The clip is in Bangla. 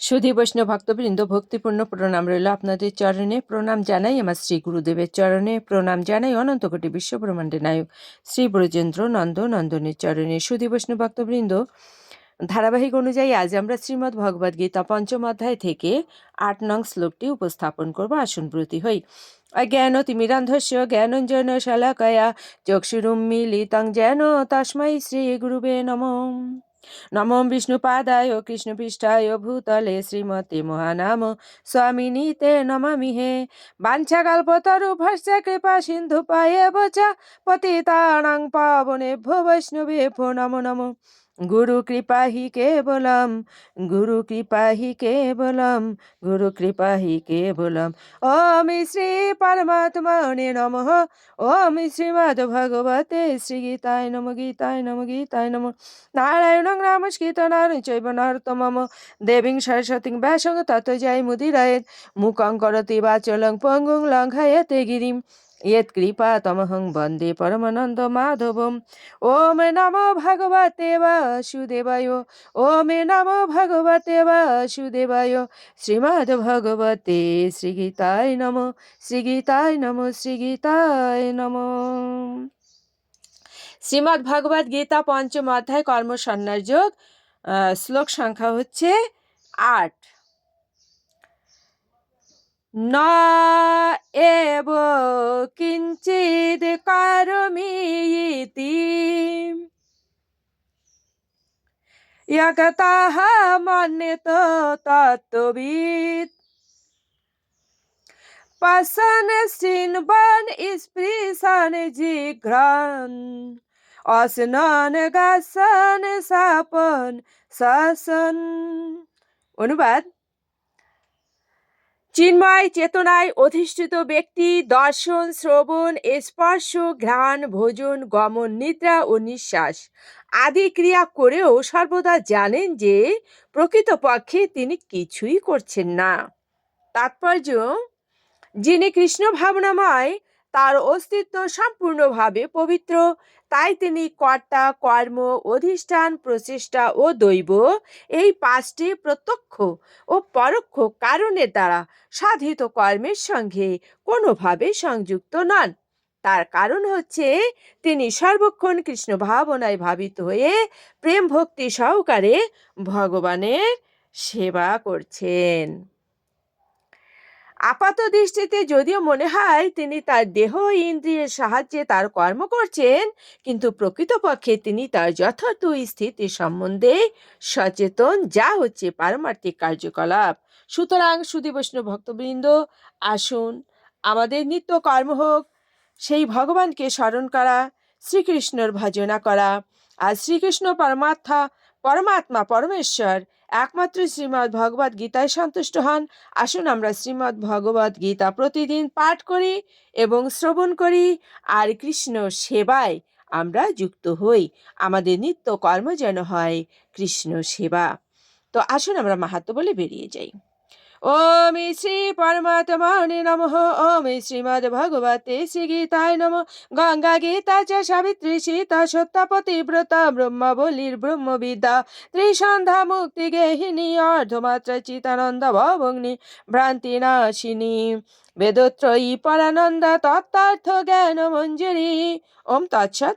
সুধী বৈষ্ণব ভক্তবৃন্দ, ভক্তিপূর্ণ প্রণাম রইল আপনাদের চরণে। প্রণাম জানাই আমার শ্রী গুরুদেবের চরণে। প্রণাম জানাই অনন্ত কোটি বিশ্বব্রহ্মাণ্ডের নায়ক শ্রী ব্রজেন্দ্র নন্দ নন্দনের চরণে। সুধী বৈষ্ণব ভক্তবৃন্দ, ধারাবাহিক অনুযায়ী আজ আমরা শ্রীমদ্ ভগবদ গীতা পঞ্চম অধ্যায় থেকে আট নং শ্লোকটি উপস্থাপন করব। আসন ব্রতী হই। অজ্ঞান তিমিরান্ধস্য জ্ঞানঞ্জন শালাকয়া চক্ষুরুম্মিলিতং যেন তস্मै শ্রী গুরুবে নমঃ। নমো বিষ্ণুপাদায় কৃষ্ণপৃষ্ঠায় ভূতলে শ্রীমতী মহানাম স্বামিনী তে নমামি হে। বাঞ্ছাকল্পতরু ভস্য কৃপা সিন্ধু পায়ে বচা পতিতানাং বৈষ্ণবে ভো নমো নমো। গুরু কৃপা হি কেবলম, গুরু কৃপা হি কেবলম, গুরু কৃপা হি কেবলম। ওম শ্রী পরমাত্মনে নমঃ, ওম শ্রীমদ্ ভগবতে শ্রী গীতায় নম গীতায় নম গীতায় নম। নারায়ণং রামস্কৃত নারায়ণ চৈব নরতমম দেবীং সরস্বতীং ব্যাসং তত জয় মুদিরায়েত। মুখং করতি বাচলং পঙ্গুং লঙ্ঘায়েতে গিরিম। ইয়ৎকৃপা তমহং বন্দে পরমানন্দ মাধবম ওম নমো ভগবতে বাসুদেবায় ওম নমো ভগবতে বাসুদেবায় শ্রীমদ্ ভগবতে শ্রীগীতায় নম শ্রীগীতায় নম শ্রীগীতায় নম শ্রীমদ্ ভগবদ গীতা পঞ্চম অধ্যায় কর্মসন্ন্যাস যোগ শ্লোক সংখ্যা হচ্ছে আট ন এব কিঞ্চিদ কারমি ইতি यकताः मन्यत तत्त्ववित् पसन सिन्बन स्पृशन जिघ्रन অসনন গাসন সাপন শাসন অনুবাদ চিন্ময় চেতনায় অধিষ্ঠিত ব্যক্তি, দর্শন, শ্রবণ, স্পর্শ, ঘ্রাণ, ভোজন, গমন, নিদ্রা ও নিঃশ্বাস আদি ক্রিয়া করেও সর্বদা জানেন যে প্রকৃতপক্ষে তিনি কিছুই করছেন না। তাৎপর্য, যিনি কৃষ্ণ ভাবনাময় তার অস্তিত্ব সম্পূর্ণভাবে পবিত্র। তাই তিনি কর্তা, কর্ম, অধিষ্ঠান, প্রচেষ্টা ও দৈব এই পাঁচটি প্রত্যক্ষ ও পরোক্ষ কারণের দ্বারা সাধিত কর্মের সঙ্গে কোনোভাবে সংযুক্ত নন। তার কারণ হচ্ছে তিনি সর্বক্ষণ কৃষ্ণ ভাবনায় ভাবিত হয়ে প্রেম ভক্তি সহকারে ভগবানের সেবা করছেন। আপাত দৃষ্টিতে যদিও মনে হয় তিনি তার দেহ ইন্দ্রিয়ের সাহায্যে তার কর্ম করছেন, কিন্তু প্রকৃতপক্ষে তিনি তার যথার্থ স্থিতি সম্বন্ধে সচেতন, যা হচ্ছে পারমার্থিক কার্যকলাপ। সুতরাং সুদী বৈষ্ণব ভক্তবৃন্দ, আসুন, আমাদের নিত্য কর্ম হোক, সেই ভগবানকে স্মরণ করা, শ্রীকৃষ্ণর ভজনা করা, আর শ্রীকৃষ্ণ পরমাত্মা পরমাত্মা, পরমেশ্বর। একমাত্র শ্রীমদ্ ভগবত গীতায় সন্তুষ্ট হন। আসুন আমরা শ্রীমদ্ ভগবত গীতা প্রতিদিন পাঠ করি এবং শ্রবণ করি। আর কৃষ্ণ সেবায় আমরা যুক্ত হই। আমাদের নিত্য কর্ম যেন হয় কৃষ্ণ সেবা। তো আসুন আমরা মাহাত্ম বলে বেরিয়ে যাই। ওম শ্রী পরমাত্মনে নমঃ। ওম শ্রীমদ্ ভগবতে শ্রী গীতায় নম। গঙ্গা গীতা চ সাবিত্রী সীতা সত্যাপতি ব্রত ব্রহ্মবলির ব্রহ্মবিদ্যা। ত্রিসন্ধ্যা মুক্তি গেহিনী অর্ধমাত্রা চিতানন্দ ভবগ্নি ভ্রান্তি নাশিনী। বেদত্রয়ী পরানন্দ তত্ত্বার্থ জ্ঞান মঞ্জুরি ওম তৎসৎ